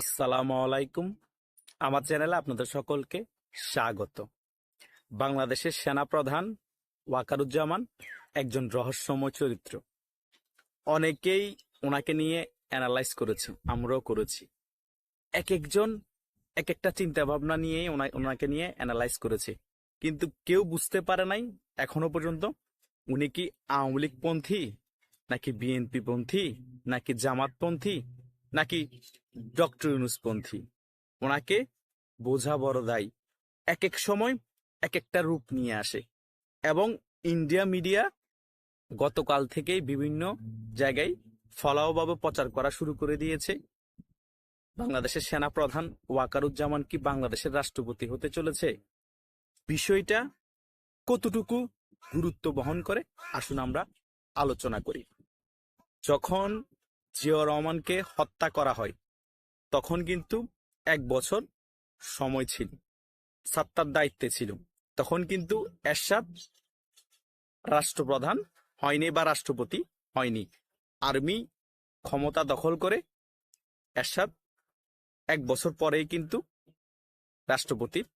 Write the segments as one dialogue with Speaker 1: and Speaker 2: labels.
Speaker 1: আসসালামু আলাইকুম। আমার চ্যানেলে আপনাদের সকলকে স্বাগত। বাংলাদেশের সেনাপ্রধান ওয়াকারুজ্জামান একজন রহস্যময় চরিত্র। অনেকেই ওনাকে নিয়ে অ্যানালাইজ করেছে, আমরাও করেছি। এক একজন, এক একটা চিন্তা ভাবনা নিয়ে ওনাকে নিয়ে অ্যানালাইজ করেছে। কিন্তু কেউ বুঝতে পারে নাই, এখনও পর্যন্ত, উনি কি আওয়ামী লীগ পন্থী নাকি বিএনপি পন্থী নাকি জামাতপন্থী নাকি ডক্টর ইউনুসপন্থী ওনাকে বোঝা বড় দায়। এক এক সময় এক একটা রূপ নিয়ে আসে। এবং ইন্ডিয়া মিডিয়া গতকাল থেকেই বিভিন্ন জায়গায় ফলাওভাবে প্রচার করা শুরু করে দিয়েছে। বাংলাদেশের সেনা প্রধান ওয়াকারুজ্জামান কি বাংলাদেশের রাষ্ট্রপতি হতে চলেছে? বিষয়টা কতটুকু গুরুত্ব বহন করে? আসুন আমরা আলোচনা করি। যখন জিয়াউর রহমানকে হত্যা করা হয়। তখন কিন্তু এক বছর সময় ছিল, সাত্তার দায়িত্বে ছিল। তখন কিন্তু এরশাদ রাষ্ট্রপ্রধান হয়নি বা রাষ্ট্রপতি হয়নি। আর্মি ক্ষমতা দখল করে এরশাদ এক বছর পরেই কিন্তু রাষ্ট্রপতির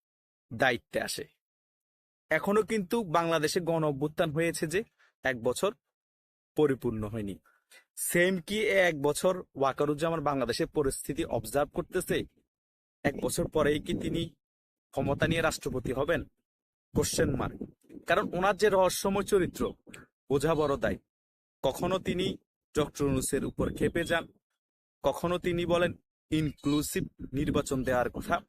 Speaker 1: দায়িত্বে আসে। এখনও কিন্তু বাংলাদেশে গণ অভ্যুত্থান হয়েছে যে এক বছর পরিপূর্ণ হয়নি। সেম কি এক বছর ওয়াকারুজ্জামান বাংলাদেশের পরিস্থিতি অবজার্ভ করতেছে? এক বছর পরেই কি তিনি ক্ষমতা নিয়ে রাষ্ট্রপতি হবেন? কোশ্চেন মার্ক কারণ ওনার যে রহস্যময় চরিত্র, বোঝা বড় দায়। কখনো তিনি ডক্টর উপর খেপে যান। কখনো তিনি বলেন ইনক্লুসিভ নির্বাচন দেওয়ার কথা।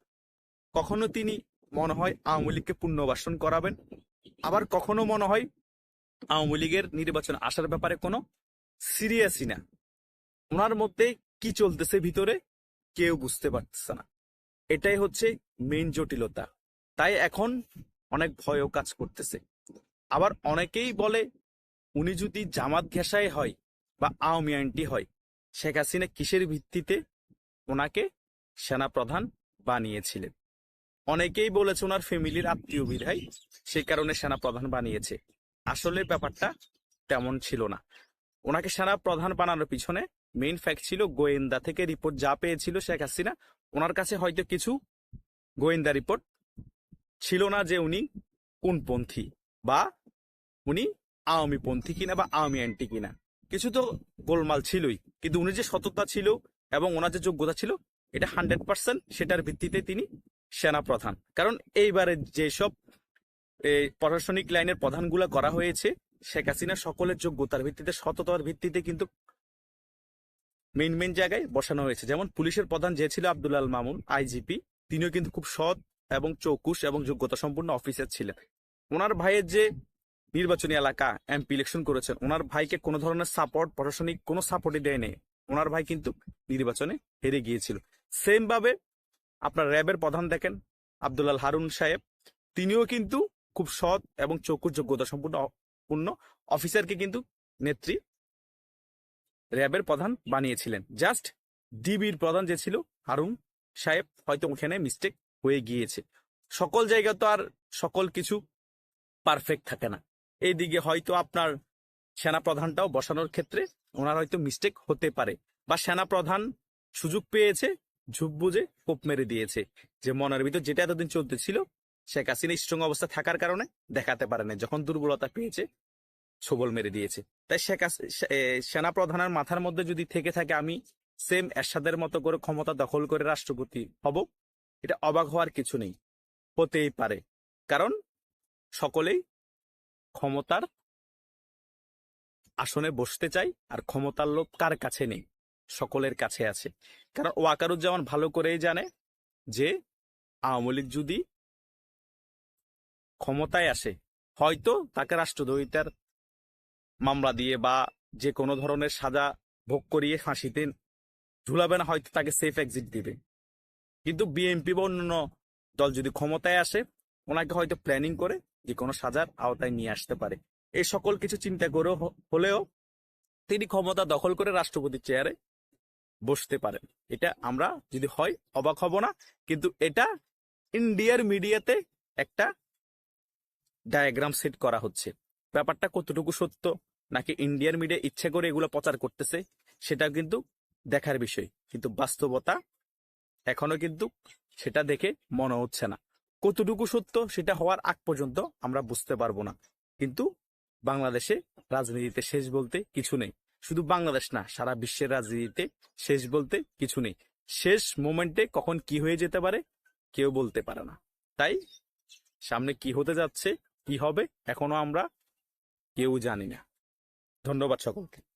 Speaker 1: কখনো তিনি মনে হয় আওয়ামী লীগকে পুনর্বাসন করাবেন। আবার কখনো মনে হয় আওয়ামী লীগের নির্বাচন আসার ব্যাপারে কোনো সিরিয়াসই না। ওনার মধ্যে কি চলতেছে ভিতরে কেউ বুঝতে পারতেছে না। এটাই হচ্ছে মেইন জটিলতা। তাই এখন অনেক ভয়ও কাজ করতেছে। আবার অনেকেই বলে, উনি যদি জামাত ঘেঁষায় হয় বা আওয়ামী আইনটি হয়, শেখ হাসিনা কিসের ভিত্তিতে ওনাকে সেনাপ্রধান বানিয়েছিলেন? অনেকেই বলেছে ওনার ফ্যামিলির আত্মীয় বিধায় সেই কারণে সেনাপ্রধান বানিয়েছে। আসলে ব্যাপারটা তেমন ছিল না। ওনাকে সেনা প্রধান বানানোর পিছনে মেইন ফ্যাক্ট ছিল গোয়েন্দা থেকে রিপোর্ট যা পেয়েছিল শেখ হাসিনা। ওনার কাছে হয়তো কিছু গোয়েন্দা রিপোর্ট ছিল না যে উনি কোনপন্থী বা উনি আওয়ামী পন্থী কিনা বা আওয়ামী অ্যান্টি কিনা। কিছু তো গোলমাল ছিলই, কিন্তু উনি যে সততা ছিল এবং ওনার যে যোগ্যতা ছিল, এটা হান্ড্রেড পার্সেন্ট সেটার ভিত্তিতে তিনি সেনা প্রধান। কারণ এইবারে যেসব প্রশাসনিক লাইনের প্রধানগুলো করা হয়েছে শেখ হাসিনা সকলের যোগ্যতার ভিত্তিতে, সততার ভিত্তিতে কিন্তু মেন মেইন জায়গায় বসানো হয়েছে। যেমন পুলিশের প্রধান যে ছিল আব্দুল মামুন আইজিপি তিনিও কিন্তু খুব সৎ এবং চৌকুশ এবং যোগ্যতা সম্পূর্ণ অফিসার ছিলেন। ওনার ভাইয়ের যে নির্বাচনী এলাকা, এমপি ইলেকশন করেছেন, ওনার ভাইকে কোনো ধরনের সাপোর্ট প্রশাসনিক কোনো সাপোর্টই দেয়নি। ওনার ভাই কিন্তু নির্বাচনে হেরে গিয়েছিল। সেম ভাবে আপনার র্যাবের প্রধান দেখেন আব্দুল্লাল হারুন সাহেব, তিনিও কিন্তু খুব সৎ এবং চৌকুশ যোগ্যতা সম্পূর্ণ পূর্ণ অফিসারকে কিন্তু নেত্রী র্যাবের প্রধান বানিয়েছিলেন। জাস্ট ডিবির প্রধান যে ছিল হারুন সাহেব হয়তো ওখানে মিস্টেক হয়ে গিয়েছে। সকল জায়গা তো আর সকল কিছু পারফেক্ট থাকে না। এইদিকে হয়তো আপনার সেনা প্রধানটাও বসানোর ক্ষেত্রে ওনার হয়তো মিস্টেক হতে পারে বা সেনা প্রধান সুযোগ পেয়েছে ঝুপ বুঝে কোপ মেরে দিয়েছে। যে মনের ভিতর যেটা এতদিন চলতেছিল শেখ হাসিনা স্ট্রং অবস্থা থাকার কারণে দেখাতে পারে না যখন দুর্বলতা পেয়েছে, ছবল মেরে দিয়েছে। তাই শেখ সেনা প্রধানের মাথার মধ্যে যদি থেকে থাকে, আমি সেম এরশাদের মতো করে ক্ষমতা দখল করে রাষ্ট্রপতি হব, এটা অবাক হওয়ার কিছু নেই। হতেই পারে। কারণ সকলেই ক্ষমতার আসনে বসতে চাই, আর ক্ষমতার লোক কার কাছে নেই? সকলের কাছে আছে। কারণ ওয়াকারুজ্জামান ভালো করেই জানে যে, আওয়ামী লীগ যদি ক্ষমতায় আসে, হয়তো তাকে রাষ্ট্রদ্রোহিতার মামলা দিয়ে বা যে কোনো ধরনের সাজা ভোগ করিয়ে ফাঁসিতে ঝুলাবে না, হয়তো তাকে সেফ এক্সিট দিবে। কিন্তু বিএনপি বা অন্য দল যদি ক্ষমতায় আসে, ওনাকে হয়তো প্ল্যানিং করে যে কোনো সাজার আওতায় নিয়ে আসতে পারে। এই সকল কিছু চিন্তা করে হলেও তিনি ক্ষমতা দখল করে রাষ্ট্রপতির চেয়ারে বসতে পারেন। এটা আমরা যদি হয়, অবাক হব না, কিন্তু এটা ইন্ডিয়ার মিডিয়াতে একটা ডায়াগ্রাম সেট করা হচ্ছে। ব্যাপারটা কতটুকু সত্য, নাকি ইন্ডিয়ার মিডিয়া ইচ্ছে করে এগুলো প্রচার করতেছে, সেটা কিন্তু দেখার বিষয়। কিন্তু বাস্তবতা এখনও কিন্তু সেটা দেখে মনে হচ্ছে না। কতটুকু সত্য, সেটা হওয়ার আগ পর্যন্ত আমরা বুঝতে পারব না। কিন্তু বাংলাদেশে রাজনীতিতে শেষ বলতে কিছু নেই। শুধু বাংলাদেশ না, সারা বিশ্বের রাজনীতিতে শেষ বলতে কিছু নেই। শেষ মোমেন্টে কখন কি হয়ে যেতে পারে, কেউ বলতে পারে না। তাই সামনে কি হতে যাচ্ছে কি হবে? এখনও আমরা কেউ জানি না। ধন্যবাদ সকলকে।